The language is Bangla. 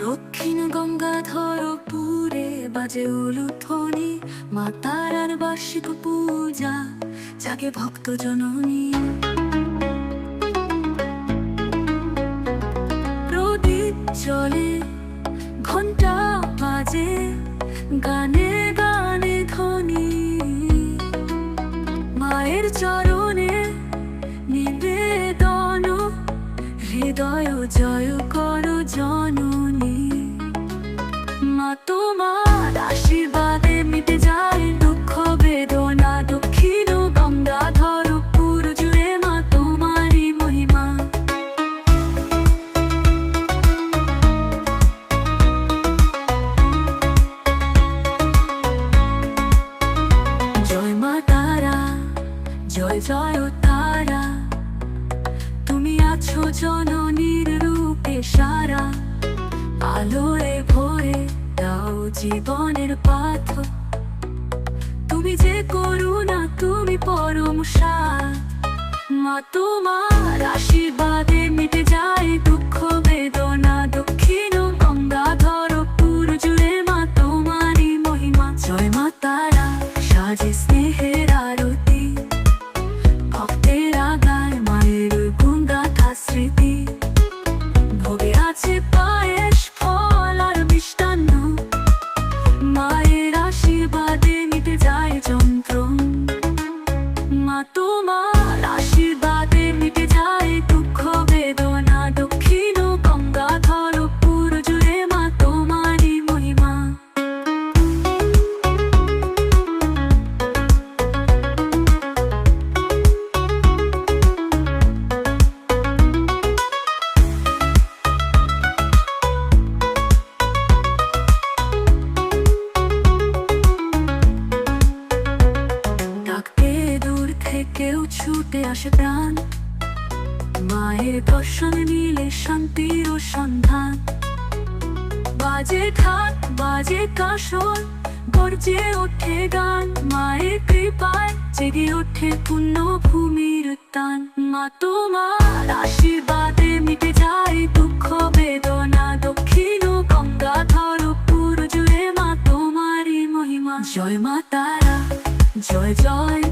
দক্ষিণ গঙ্গাধর পুরে বাজে উলুধ্বনি মা তারার বার্ষিক পূজা, জাগে ভক্ত জননী। প্রদীপ চলে ঘণ্টা বাজে, গানে গানে ধ্বনি। মায়ের চরণে নিবেদন, হৃদয় জয় কর জননী। আশীর্বাদে মিটে যায় দুঃখ বেদনা, দক্ষিণ গঙ্গাধর পুর জুড়ে মা, তোমারই মহিমা। জয় জয় জয় তারা, তুমি আছো জননীর রূপে সারা, আলোয় জীবনের পাথ। তুমি যে করুণা তুমি পরম সার। মা তোমার আশীর্বাদে মিটে যায় দুঃখ। থেকেও ছুটে আসে প্রাণ। মায়ের দর্শন নিলে শান্তির সন্ধান। বাজে ঢাক বাজে কাসর গর্জে ওঠে গান। মায়ের কৃপায় জেগে ওঠে পুণ্য ভূমির টান মা তোমার আশীর্বাদে মিটে যায় দুঃখ, বেদনা। দক্ষিণ গঙ্গাধর পুর জুড়ে মা তোমারই মহিমা। জয় মা তারা, জয় জয়